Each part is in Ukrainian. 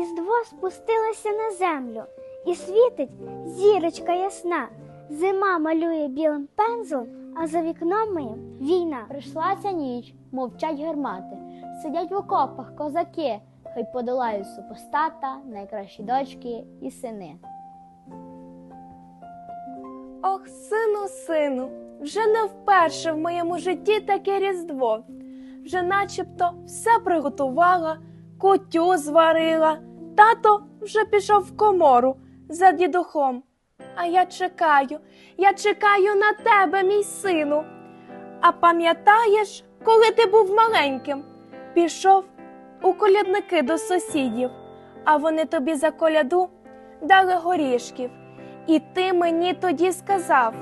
Різдво спустилося на землю, і світить зірочка ясна. Зима малює білим пензлем, а за вікном моїм війна. Прийшла ця ніч, мовчать гармати, сидять в окопах козаки, хай подолають супостата, найкращі дочки і сини. Ох, сину, сину, вже не вперше в моєму житті таке різдво. Вже начебто все приготувала, кутю зварила. Тато вже пішов в комору за дідухом. А я чекаю, я чекаю на тебе, мій сину. А пам'ятаєш, коли ти був маленьким, пішов у колядники до сусідів, а вони тобі за коляду дали горішків. І ти мені тоді сказав: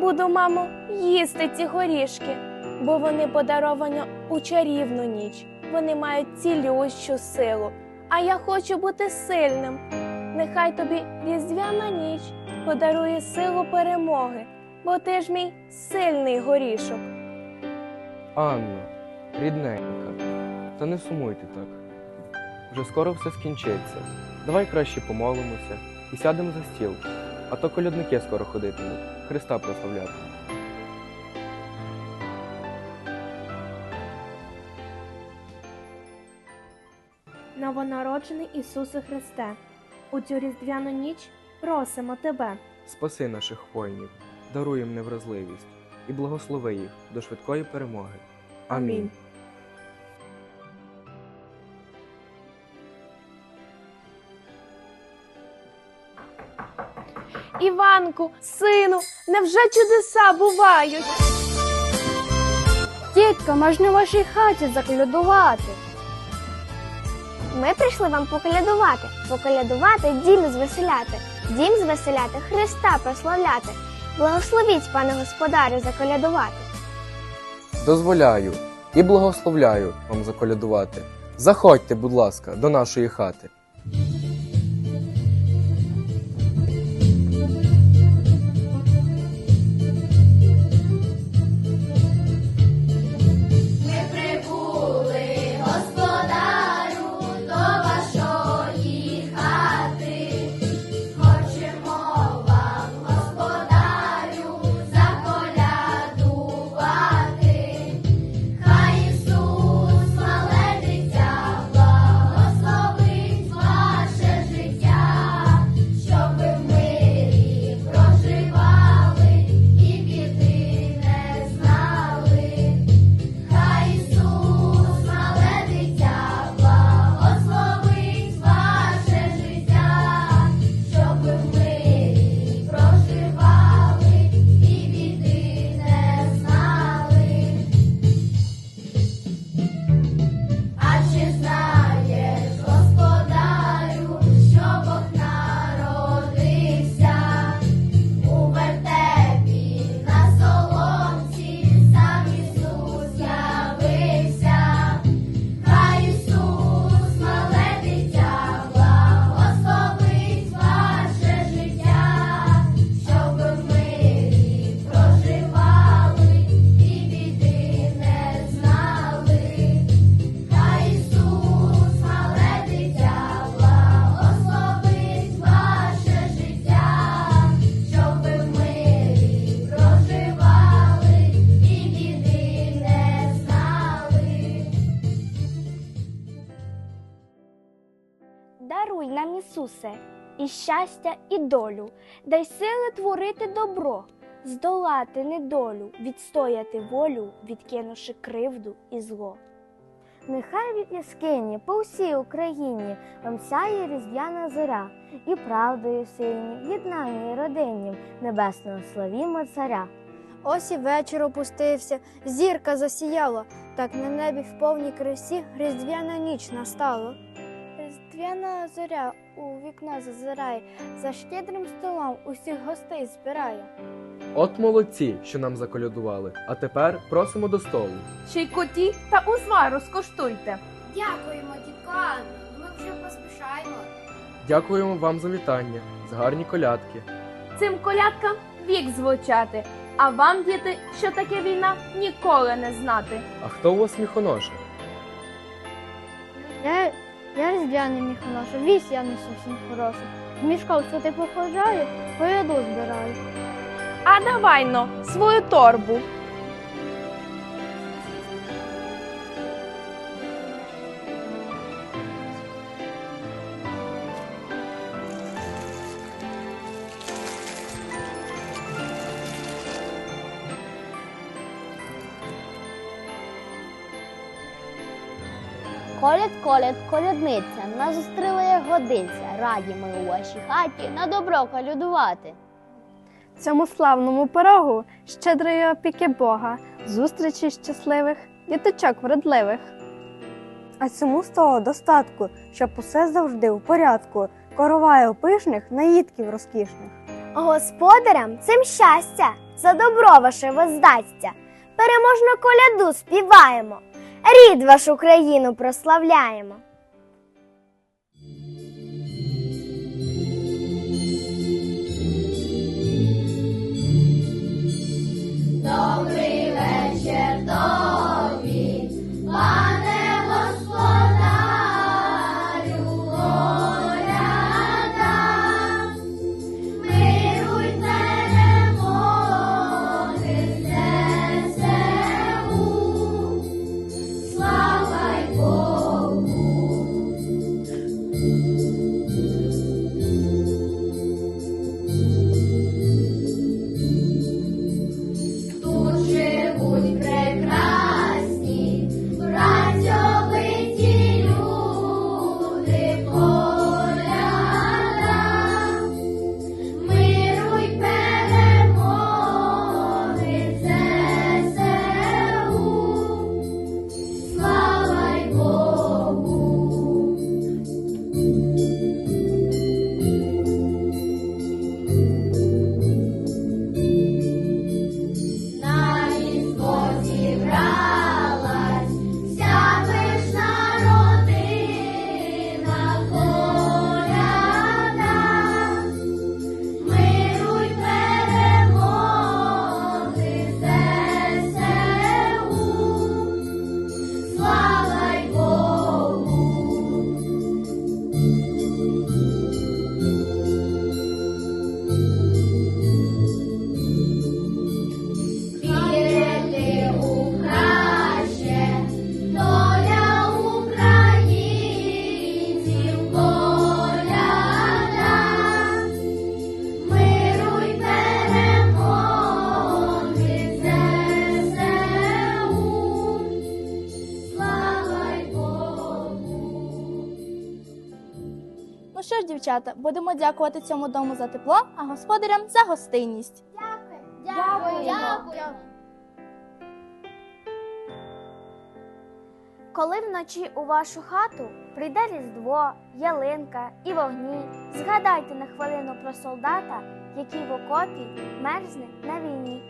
буду, мамо, їсти ці горішки, бо вони подаровані у чарівну ніч. Вони мають цілющу силу, а я хочу бути сильним. Нехай тобі різдвяна ніч подарує силу перемоги, бо ти ж мій сильний горішок. Анно, рідненька, та не сумуйте так. Вже скоро все скінчиться. Давай краще помолимося і сядемо за стіл, а то колядники скоро ходитимуть, Христа прославляти. Новонароджений Ісусе Христе, у цю різдвяну ніч просимо тебе. Спаси наших воїнів, даруй їм невразливість і благослови їх до швидкої перемоги. Амінь. Іванку, сину, невже чудеса бувають? Тітко, можна в вашій хаті заколядувати. Ми прийшли вам поколядувати, поколядувати, дім звеселяти, дім звеселяти, Христа прославляти. Благословіть, пане господарю, заколядувати. Дозволяю і благословляю вам заколядувати. Заходьте, будь ласка, до нашої хати. Ісусе, і щастя, і долю, дай сили творити добро, здолати недолю, відстояти волю, відкинувши кривду і зло. Нехай від яскині по всій Україні вам сяє різдвяна зоря, і правдою сині, єднанні родиннім, небесного славімо царя. Ось і вечір опустився, зірка засіяла, так на небі в повній красі різдвяна ніч настала. Різдвяна зоря у вікно зазирає, за щедрим столом усіх гостей збирає. От молодці, що нам заколядували. А тепер просимо до столу. Ще й коті та узвару скоштуйте. Дякуємо, тітко Анно, ми вже поспішаємо. Дякуємо вам за вітання, за гарні колядки. Цим колядкам вік звучати, а вам, діти, що таке війна, ніколи не знати. А хто у вас сміхоножий? Я, різдвяний міг ношу, вісь я не зовсім хорошу. З мішков все ти походжаю, поїду збираю. А давай но свою торбу. Коляд, коляд, колядниця, нас зустріла як годиться. Раді ми у вашій хаті на добро колядувати. Цьому славному порогу щедрої опіки Бога, зустрічі щасливих, діточок вродливих. А цьому з того достатку, щоб усе завжди у порядку, короває у пишних, наїдків розкішних. Господарям цим щастя, за добро ваше воздасться. Переможну коляду співаємо, рід вашу країну прославляємо. Ну дівчата, будемо дякувати цьому дому за тепло, а господарям за гостинність. Дякую. Дякую. Коли вночі у вашу хату прийде Різдво, ялинка і вогні, згадайте на хвилину про солдата, який в окопі мерзне на війні.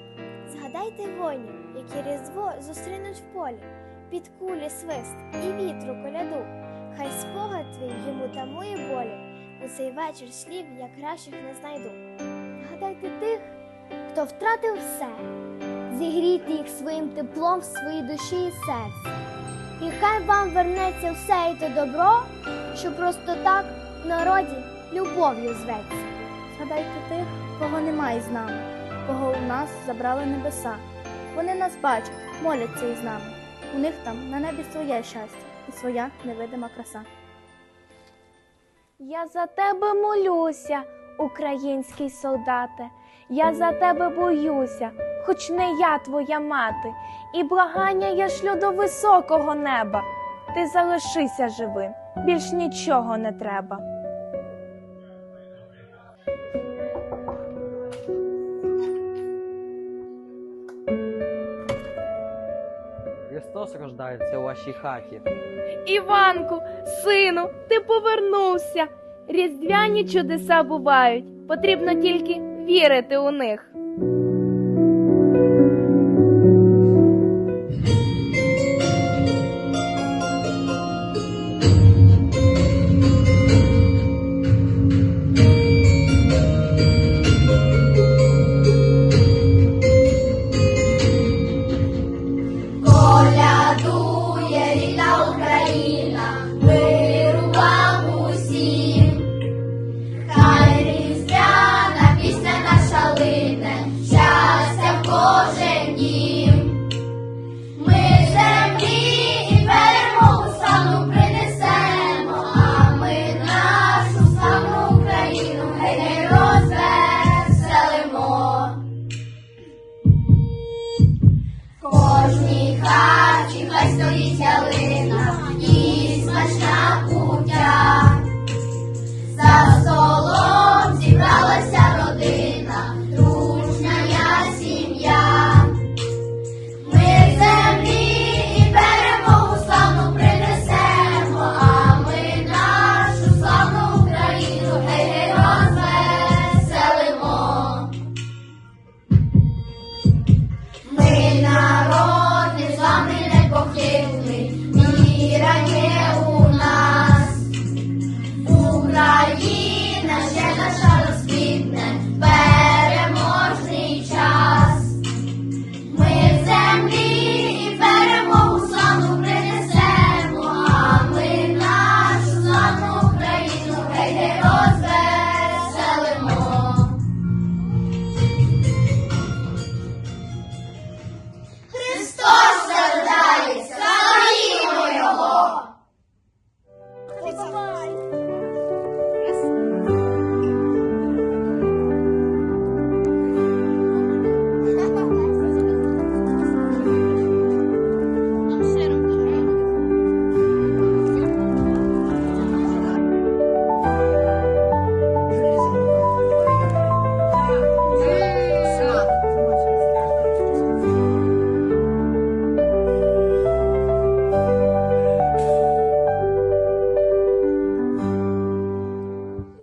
Згадайте воїнів, які різдво зустрінуть в полі, під кулі свист і вітру коляду. Хай спогад твій йому тамує болі. У цей вечір слів я кращих не знайду. Згадайте тих, хто втратив все. Зігрійте їх своїм теплом в своїй душі і серці. І хай вам вернеться все і те добро, що просто так в народі любов'ю зветься. Згадайте тих, кого немає з нами, кого у нас забрали небеса. Вони нас бачать, моляться із нами. У них там на небі своє щастя і своя невидима краса. Я за тебе молюся, український солдате. Я за тебе боюся, хоч не я твоя мати, і благання я шлю до високого неба. Ти залишися живим, більш нічого не треба. Христос рождається у вашій хаті. Іванку, сину, ти повернувся. Різдвяні чудеса бувають. Потрібно тільки вірити у них. ยิ้ม Reina.